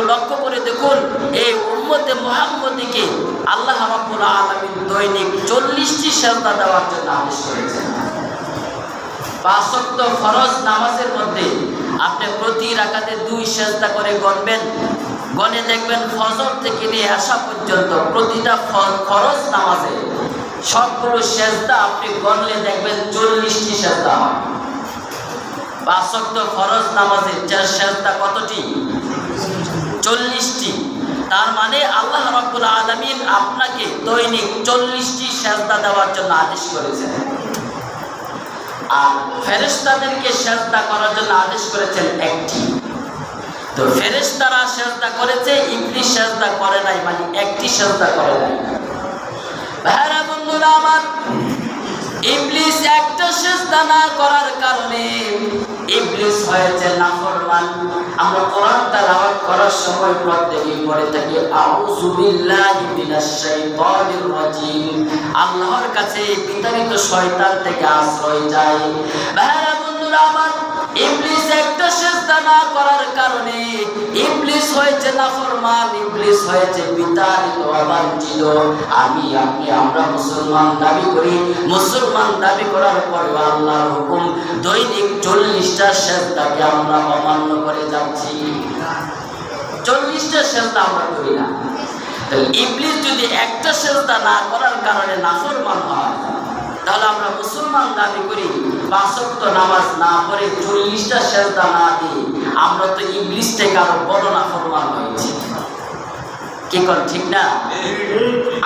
একটু লক্ষ্য করে দেখুন, এই উম্মতে মোহাম্মদীকে আল্লাহ রাব্বুল আলামিন দৈনিক চল্লিশটি সেজদা দেওয়ার জন্য আদেশ করেছেন। পাঁচক্ত ফরজ নামাজের মধ্যে আপনি প্রতি রাকাতে দুই সেজদা করে গণবেন। গণে দেখবেন ফজর থেকে নিয়ে আসা পর্যন্ত প্রতিটা ফরজ নামাজে সবগুলো সেজদা আপনি গণলে দেখবেন চল্লিশটি সেজদা হয়। পাঁচক্ত ফরজ নামাজে চার সেজদা কতটি? চল্লিশটি। তার মানে আল্লাহ রাব্বুল আলামিন আপনাকে দৈনিক চল্লিশটি সেজদা দেওয়ার জন্য আদেশ করেছেন। আর ফেরেশতাদেরকে সেজদা করার জন্য আদেশ করেছেন একটি। তো ফেরেশতারা সেজদা করেছে, ইবলিস সেজদা করে নাই মানে একটি সেজদা করে নাই। ভাইরা বন্ধুরা আমার ইবলিস একটা সেজদা না করার কারণে ইবলিস হয়েছে নাফরমান আমরা কোরআন তেলাওয়াত করার সময় প্রত্যেকই পড়ে থাকি, আউযু বিল্লাহি মিনাশ শাইতানির রাজিম। আল্লাহর কাছে বিতাড়িত শয়তান থেকে আশ্রয় চাই। ভাইরা বন্ধুরা, আমার ইবলিস একটা সেজদা না করার কারণে ইবলিস হয়েছে নাফরমান ইবলিস হয়েছে বিতাড়িত অবাঞ্ছিত আমি আপনি আমরা মুসলমান দাবি করি। মুসলমান দাবি করার পরে আল্লাহর হুকুম, দৈনিক চল্লিশটা সেজদাকে আমরা অমান্য করে যাচ্ছি। চল্লিশটা সেজদা আমরা করি না। ইবলিস যদি একটা সেজদা না করার কারণে নাফরমান হয়, তাহলে আমরা মুসলমান দাবি করি। পাঁচক্ত নামাজ না পড়ে চল্লিশটা সেজদা না দিই আমরা তো ইবলিস থেকে আরও বড় নাফরমান হয়েছি। কি কর ঠিক না?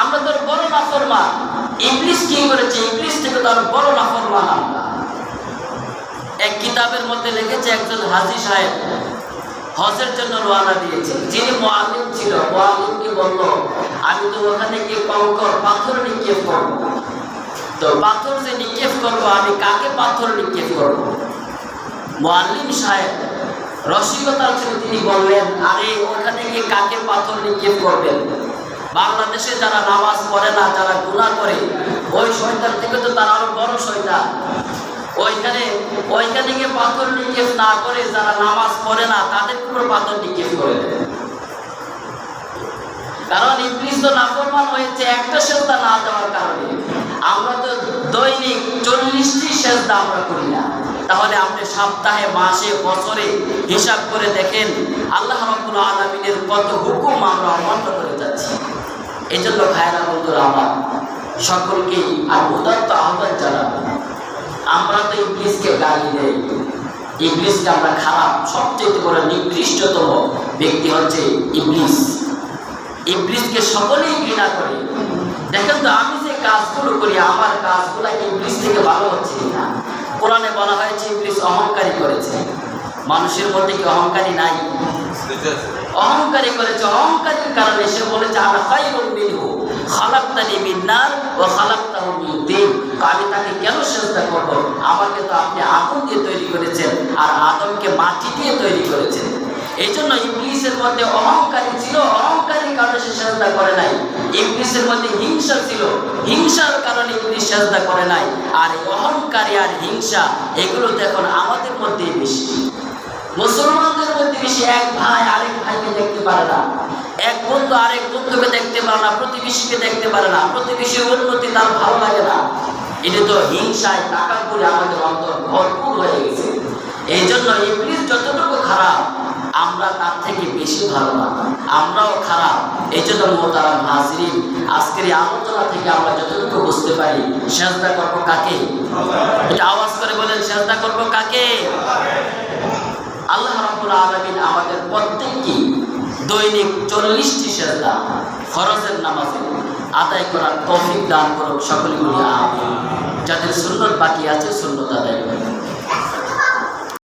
আমরা তো বড় নাফরমান ইবলিস কি করেছে? ইবলিস থেকে তো আরও বড় নাফরমান আমরা। এক কিতাবের মধ্যে লিখেছে একজন হাজি সাহেব, হজের জন্য রওনা দিয়েছে। যিনি মোয়ালিম ছিল মোয়ালিমকে বলল, আমি তো ওখানে গিয়ে কঙ্কর পাথর নিক্ষেপ করব তো পাথর যে নিক্ষেপ করব, আমি কাকে পাথর নিক্ষেপ করব? মোয়াল্লিম সাহেব, রসিকতার ছিল তিনি বললেন, আরে, ওখানে গিয়ে কাকে পাথর নিক্ষেপ করবেন? বাংলাদেশে যারা নামাজ পড়ে না, যারা গুণা করে, ওই শয়তান থেকে তো তারা আরও বড় শয়তান। ওইখানে ওইখানে গিয়ে পাথর নিক্ষেপ না করে যারা নামাজ পড়ে না, তাদের উপর পাথর নিক্ষেপ করে কারণ ইবলিস তো নাফরমান হয়েছে একটা সেজদা না দেওয়ার কারণে। আমরা তো দৈনিক চল্লিশটি সেজদা আমরা করি না। তাহলে আপনি সপ্তাহে, মাসে, বছরে হিসাব করে দেখেন আল্লাহ রাব্বুল আলামিনের কত হুকুম আমরা অমান্য করে যাচ্ছি। এই জন্য ভাইরা বন্ধুরা আমার, সকলকে আর উদাত্ত আহ্বান জানাব, আমরা তো ইংলিশকে গালি দেই। ইবলিসকে আমরা খারাপ, সবচেয়ে বড় নিকৃষ্টতম ব্যক্তি হচ্ছে ইবলিস। ইবলিসকে সকলেই ঘৃণা করে। দেখেন তো, আমি যে কাজগুলো করি, আমার কাজগুলো ইবলিস থেকে ভালো হচ্ছে না কোরআনে বলা হয়েছে, ইবলিস অহংকারী করেছে। মানুষের মধ্যে কি অহংকারী নাই? অহংকারী করেছে। অহংকারীর কারণে সে বলেছে আমি খাইরুম মিনহু, খালাকতানি মিন নার ওয়া খালাকতাহু মিন আমি তাকে কেন সেজদা করব? আমাকে তো আপনি আগুন দিয়ে তৈরি করেছেন, আর আদমকে মাটি দিয়ে তৈরি করেছেন। এই জন্য ইবলিসের মধ্যে অহংকারী ছিল, অহংকারী কারণে সে সেজদা করে নাই। ইবলিসের মধ্যে হিংসা ছিল, হিংসার কারণে ইবলিস সেজদা করে নাই। আর অহংকারী আর হিংসা, এগুলো তো এখন আমাদের মধ্যেই বেশি। মুসলমানদের মধ্যে বেশি এক ভাই আরেক ভাইকে দেখতে পারে না। এক বন্ধু আরেক বন্ধুকে দেখতে পারে না, প্রতিবেশীকে দেখতে পারে না, প্রতিবেশীর উন্নতি তার ভালো লাগে না। এটা তো হিংসায় টাকা করে আমাদের অন্তর ভরপুর হয়ে গেছে। এই জন্য ইবলিস যতটুকু খারাপ আমরা তার থেকে বেশি ভালো না আমরাও খারাপ। এই জন্য মোতারাম হাজরিন, আজকের এই আলোচনা থেকে আমরা যতটুকু বুঝতে পারি, সেজদা করব কাকে? এটা আওয়াজ করে বলেন, সেজদা করব কাকে? আল্লাহ রাব্বুল আলামিন আমাদের প্রত্যেককে দৈনিক চল্লিশটি সেজদা ফরজের নামাজে আদায় করার তৌফিক দান করুক সকলে বলি আমিন। যাদের সুন্নত বাকি আছে, সুন্নত আদায় করুন